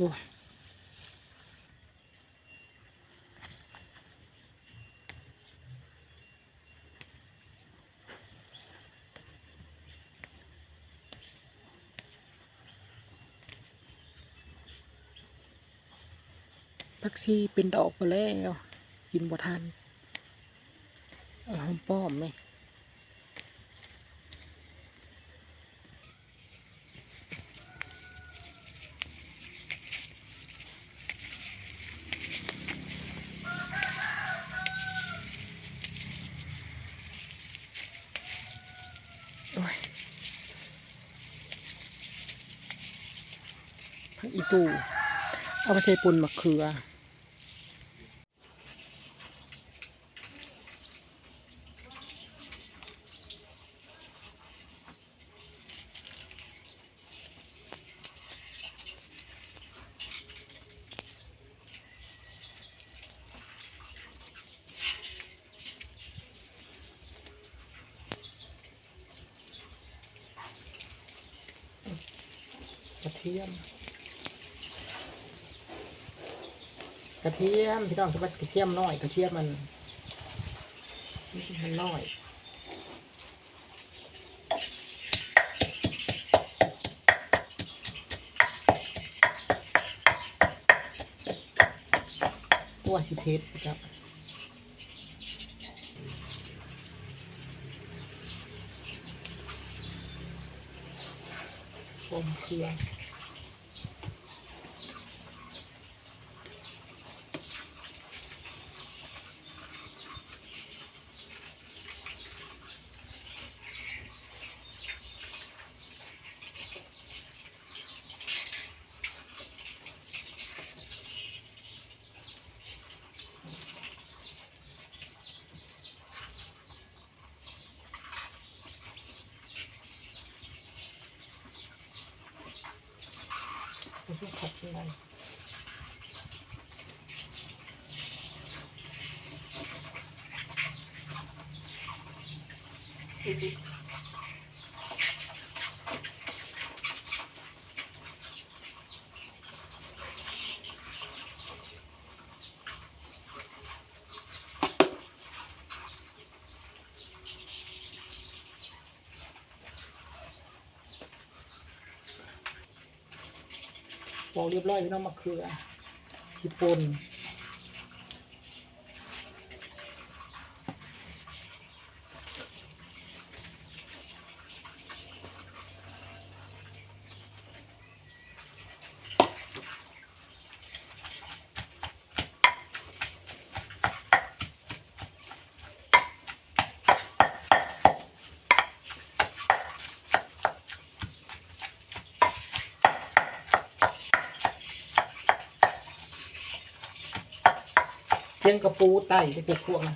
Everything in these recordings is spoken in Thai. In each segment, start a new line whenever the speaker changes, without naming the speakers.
โอ้ยพักชีเป็นดอกไปแล้ว กินบ่ทันเอาหอมป้อมไหม อีตูเอาไปใส่ปุ่นมะเขือ กระเทียม กระ เทียมพี่น้องคือว่ากระเทียมน้อยกระเทียมมันมันน้อยตัวสิเพชรครับปมเครือง ไม่ ใช่ขัดยังไงบอก เรียบร้อยพี่น้องมะเขือที่ปนเสียงกระปูไตไปเก็บพวกนะ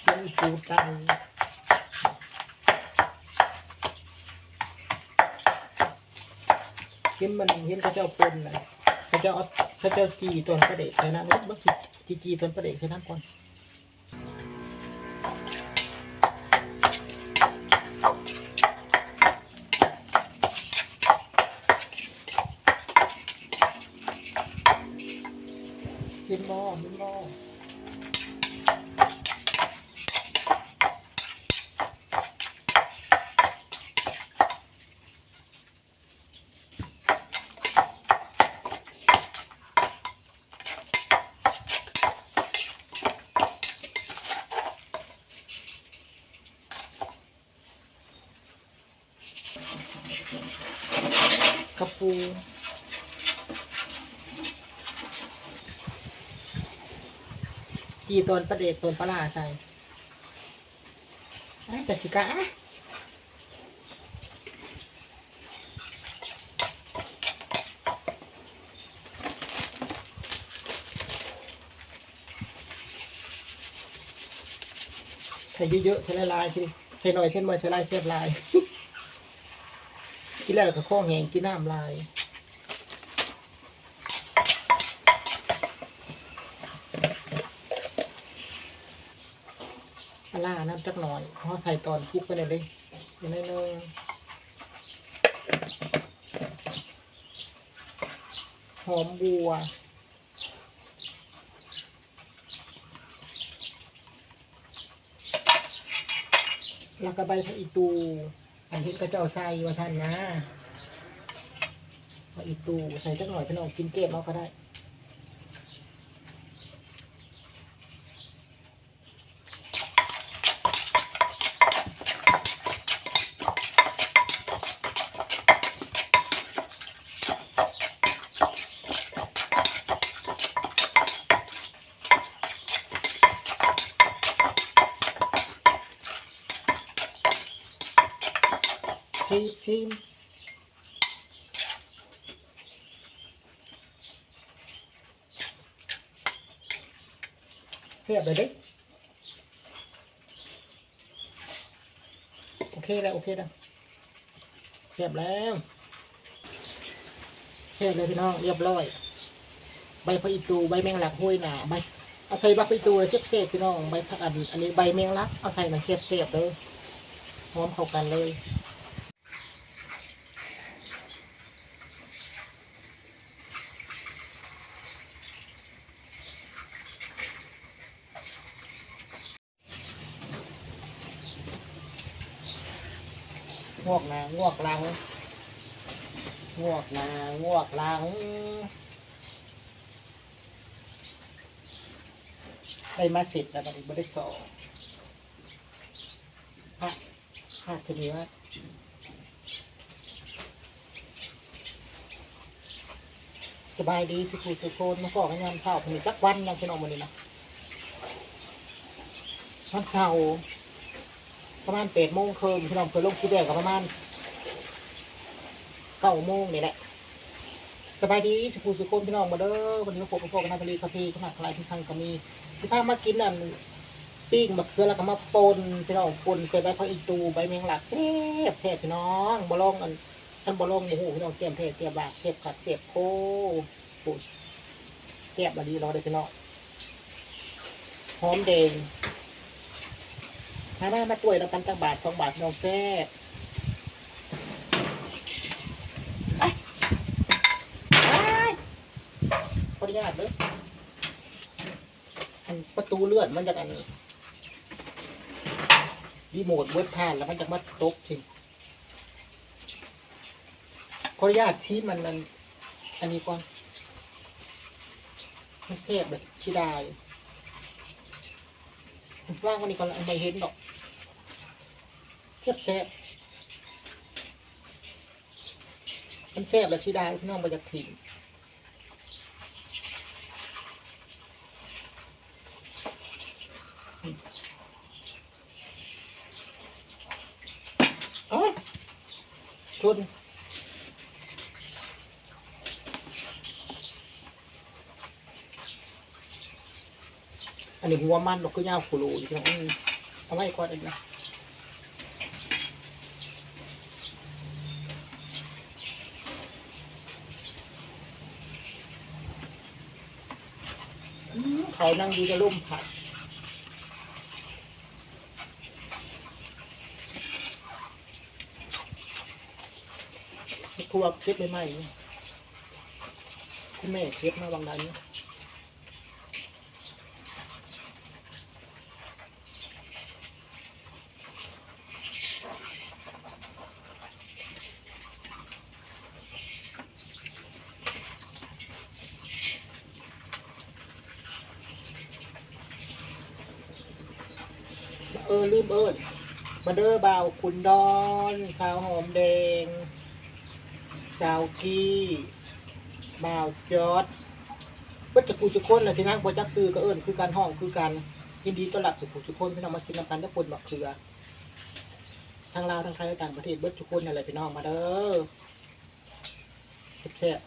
เสียงปูไตเห็นมันเห็นเขาเจ้าปนเลยเขาเจ้าเอาเขาเจ้าจีตอนประเดกใส่น้ำนิดบ้างจีจีตอนประเดกใส่น้ำก่อนเห็นหม้อเห็นหม้อกระปู จีต้นประเดกต้นปลาใส่จัดสิกะใส่เยอะๆใส่ลายๆทีนี้ใส่หน่อยเช่นมาใส่ลายเสียบลาย กินแล้วก็ข้อแหงกินน้ำลาย ลาร้าน้ำจักหน่อยเพราะใส่ตอนคลุกไปเลยเลยนิดนึงหอมบัวแล้วก็ใบพระอีตู อันที่กระเจ้าใส่ว่าท่านนะพระอีตูใส่จักหน่อยพี่น้องกินเก็บเอาก็ได้ ชิมชิมเทีย บเลยดิโอเคแล้วโอเคแล้วเทียบแล้วเทียบเลยพี่น้องเรียบร้อย ใบพะอีตูใบแมงลักห้วยหนาใบเอาใส่ใบพะอีตูเลยเสียบเสียบพี่น้องใบผักอันอันนี้ใบแมงลักเอาใส่มาเสียบเสียบเลยหอมเข้ากันเลย งวกหนางวก หลัง งวกหนางวกหลัง ได้มาสิบแล้วมันไม่ได้สองพระพระจะมีว่าสบายดีสุขุสุโคนมาบอกกันยามเช้าผมจักวันยังเป็นออกมาเลยนะวันเสาร์ประมาณแปดโมงคืนพี่น้องเคยลงคลิปแรกก็ประมาณ เก้าโมงนี่แหละสบายดีสุขุสุโคนพี่น้องมาเด้อวันนี้มาพบกับพวกนาตาลีคาเฟ่ขนาดไรที่ทางก็มีสิพามากินอันปิ้งมะเขือแล้วก็มาปนพี่น้องปนใส่ใบผักอีตูใบแมงลักแซ่บแซ่บพี่น้องบะลองอันท่านบะลองเนี่ยโอ้โหพี่น้องเสียมเพศเสียบาเสียบขัดเสียบโคปูดเสียบบดีรอเลยพี่น้องหอมแดงมามามาตัวยเรากันจักบาทสองบาทน้องแซ่บไปไปขออนุญาต เด้ออันประตูเลื่อนมันจะอันรีโมทเวิร์ดผ่านแล้วมันจะมาตกจริงขออนุญาตชี้มันอันอันนี้ก่อนมันเชฟแบบชิดายว่างวันนี้ก่อนไม่เห็นดอกเชฟเชฟมันเชฟแบบชิดายพี่น้องมาจากถิ่น เอ้ยทุนอันนี้หัวมันดอกก็ยาวฟูรูอยู่ตรงนี้เอาไว้ก่อนอีกนะเขานั่งดีจะลุ่มผัด ครัวเก็บใหม่ๆคุณแม่เก็บมาบางดันเออลืมเอิญมาเด้อบ่าวคุณดอนชาวหอมแดง สาวกี้บ่าวจอดเบสจะกูจุคนและที่นั่งบจักซื้อก็เอิญคือการห้องคือการยินดีต้อนรับสุขุจุคนพี่น้องมากินน้ำกันทุกคนบักเขือทางลาวทางไทยและต่างประเทศเบิดทุกคนอะไรพี่น้องมาเด้อแซ่บ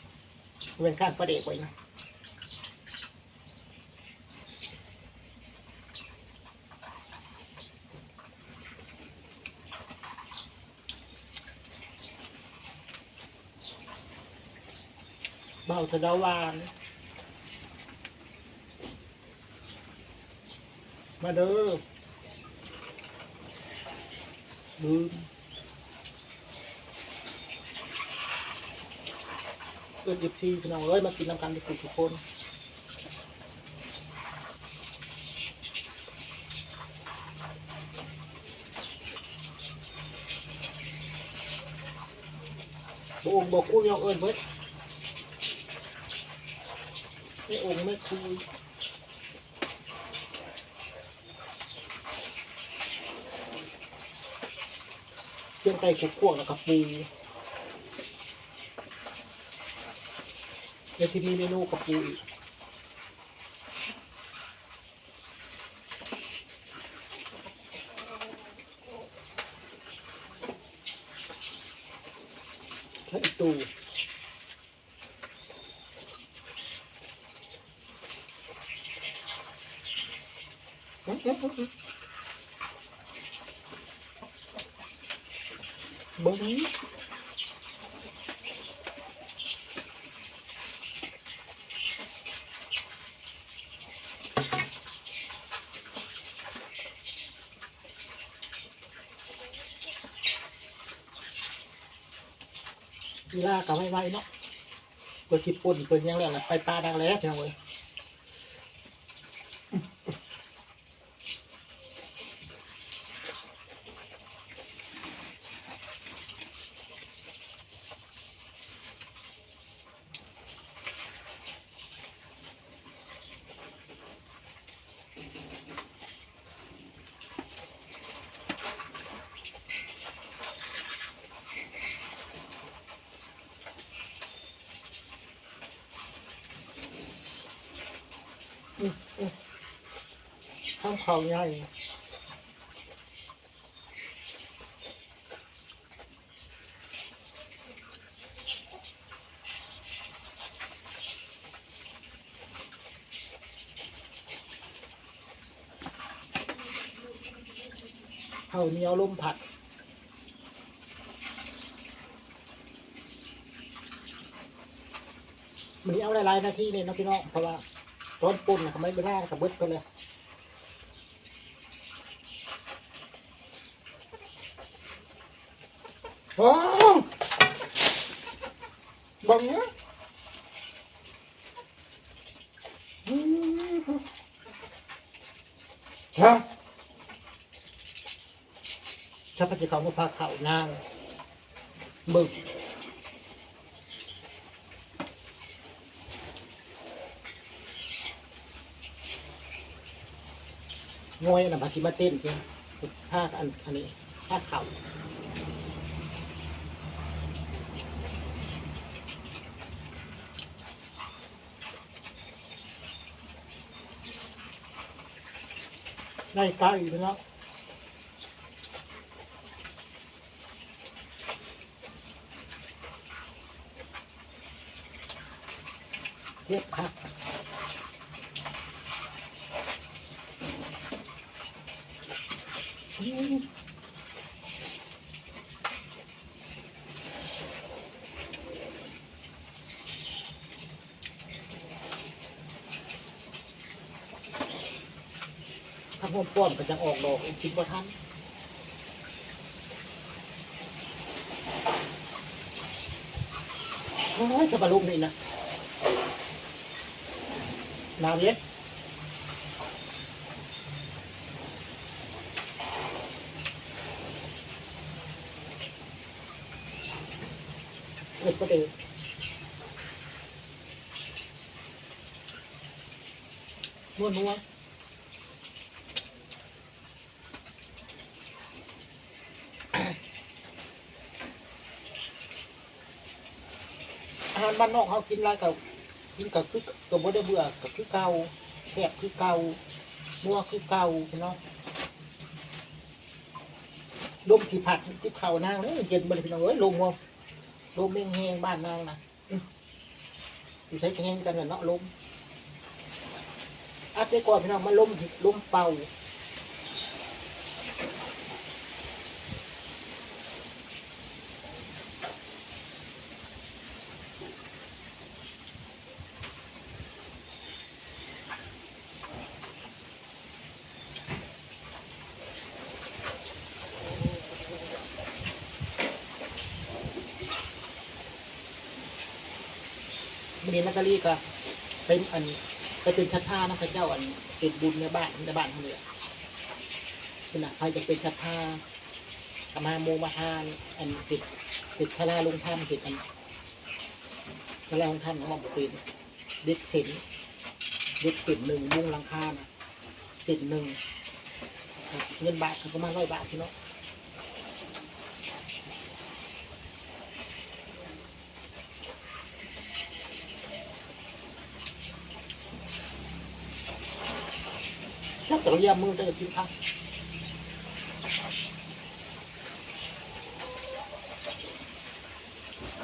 ๆเว้นข้างประเด็กไว้นะ เบาจะดาวาน มาเด้อลืมเอิ้นเอฟซีพี่น้องเอ้ยมากินน้ำกันทุกคนบองบอกกู้ยองเอิญเบิด ไม่องค์ไม่คุยเครื่องไก่ขุกขวแล้วกับปูเดี๋ยวที่นี่เมนูกับปูอีกถ้าอีกตูอื้ออื้ออื้ออื้อเบิ้ง เวลากับไว้ไว้เนาะเพื่อคิดปุ่นเพื่อยังแล้วนะไปปลาดังแล้วเพียงเลย ข้ามเขาใหญ่เขาวเหนียวลมผัดมันนี้เอาหลายๆนาทีเลยนะพี่น้องเพราะว่า ตอนปุ่นน่ะเขาไม่ไปล่ากับเบิดก็เลยโอ้บังเนะอืมฮะถ้าพระเจ้าเขามาพาเขานางบึก งวยนะบากิมาเต้นเพียงผ้าอันอันนี้ผ้าเข่าได้ไก่ไปแล้วเทียบครับอืม ถ้าผมป้อนก็จะออกดอกอีกคิดว่าทันโอ้ยจะบรรลุนี่นะนาวเย็น เอ็ดก็เดือนัวนัวอาหารบ้านนอกเขากินอะไรกับกินกับคือกับบ่ได้เบื่อกับคือเก่าแซ่บคือเก่านัวคือเก่าพี่น้องลมที่ผัดที่เข่านางเลยเย็นบ่ได้พี่น้องเอ้ยลมว่า ลมแห้งๆบ้านนางนะอยู่ใช้แห้งกันน่ะเนาะลมอัดไปก่อนพี่น้องมาลมที่ลมเป่า นนี้นาตาลีก็เป็นอันไปเป็นชัดท่านะพระเจ้าอันติดบุญในบ้านในบ้านเขาเลยขณะใครจะเป็นชัดท่ากมาโมมาทานอันติดติดทลาลงท่านติดอันทลาลงท่านของหมอบุตรเด็กสินเด็กสินหนึ่งมุ้งลังคานะสินหนึ่งเงินบาทเขาก็มาร้อยบาทพี่เนาะ ถ้าแต่เยี่ยมมือได้กินข้าว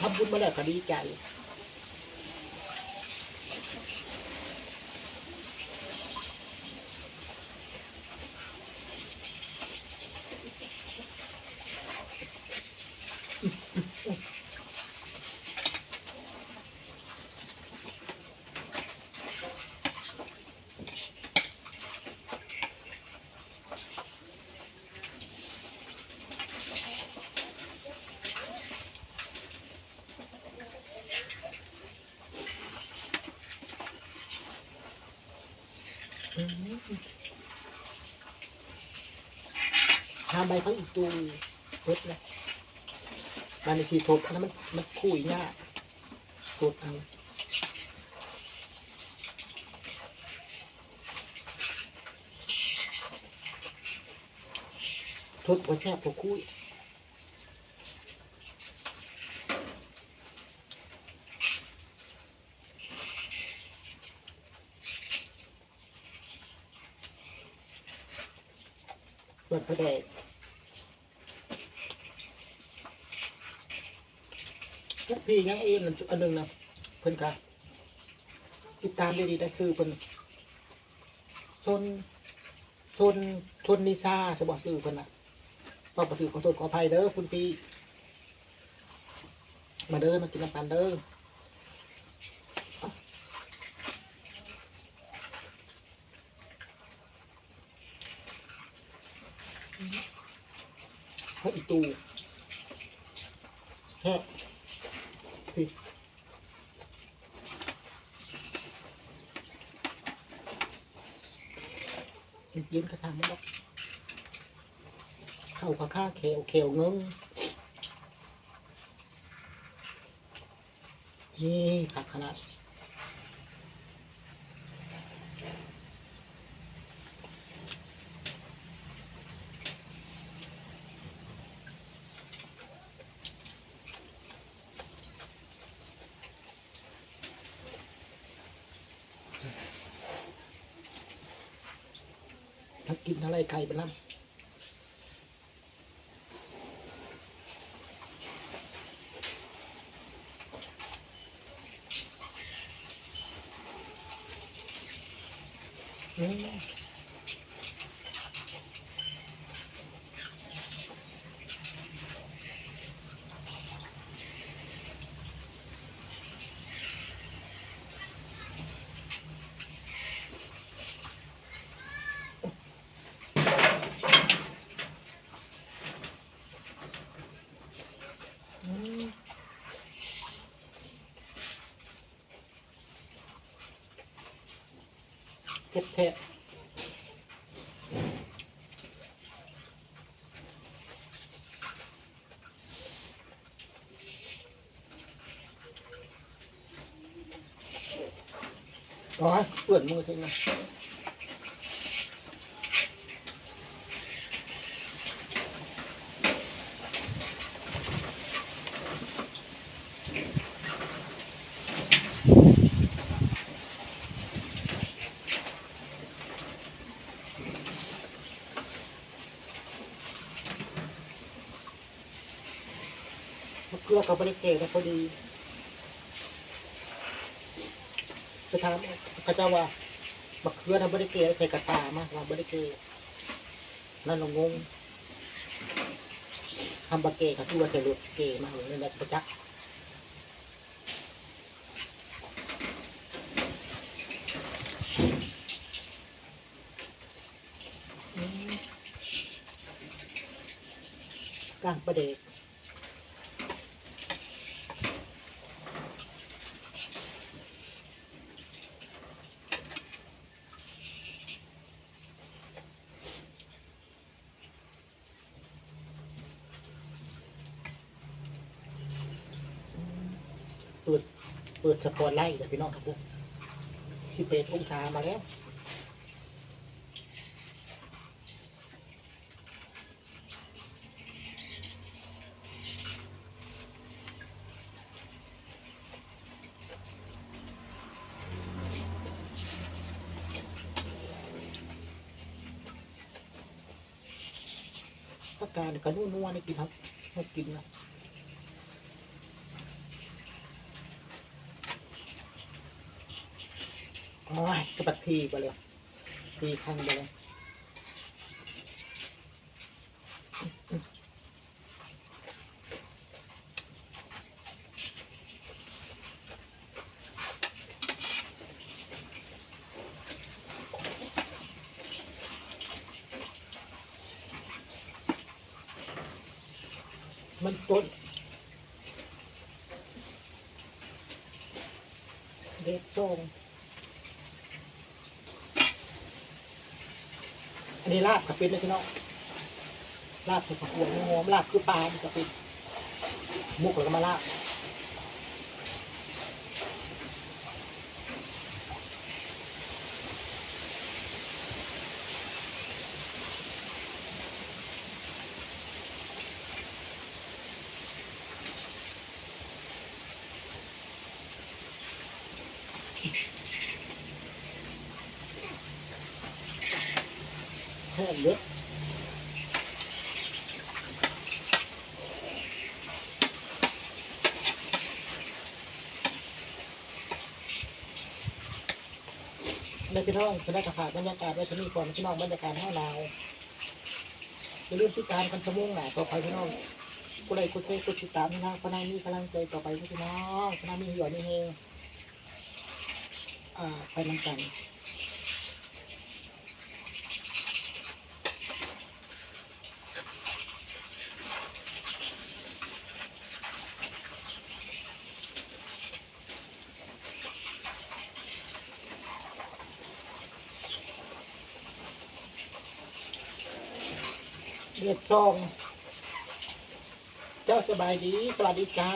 ทำบุญมาแล้วก็ดีใจ ทำใบเขาอีกตูเพชรนะมันในทีทบอันนั้นมันมันคุยง่ายทบอันทบว่าแซ่บกว่าคุ ปิดประเดกยักพี่ยังอ็นนอันหนึ่งนะเพิ่นกะติดตามด้ดีได้ซื้อเพิ่นชนชนชนนิซาสบอกซื้อเพิ่นน่ะขอประถือขอโทษขออภัยเด้อคุณพี่ มาเด้อมากินน้ำกันเด้อ ตูแค่พี่ยืนกระทำไม่ได้เข้ากับข้าเขวเขวเงึ้งนี่ขัดขนาด อะไรไก่ไปน้ำอืมอืม เก็บแทะร้อยเปื่อนมือทิ้งนะ กับบริเกตพอดีไปถามเขาเจ้าว่ามะเขือทำบริเกตใส่กระตามากว่าบริเกตนั่นเรางงทำบะเกตเขาที่ว่าใส่รถเกมาเลยนั่นแหละประจักษ์กางประเดก ปิดสปอร์ตไลท์เลยพี่น้องทุกคนที่เป็ดองศามาแล้วประกาศกระนุ่นนัวนี่กินครับให้กินนะ โอ้ยกระปัดพีไปเลยพีพังไปเลยมันต้นเด็ดทรง กับเป็ดเลยพี่น้องลาบคือผักหวงหอมลาบคือปลากับเป็ดมุกแล้วก็มาลาบ พี่น้องคณะกรรมกาบรรยากาศไว้ที่นี่ก่อนพี่น้องบรรยากาศห้าลาวอย่าลืมติดตารกันชั่วโมงหนาต่อไปพี่น้องกูเลยกูเทกูติดตามพี่น้องคณะนี้กำลังใจต่อไปพี่น้องพนันี้หย่อนนี่เฮอ่าไปนำกัน เรียบซอง เจ้าสบายดี สวัสดีจ้า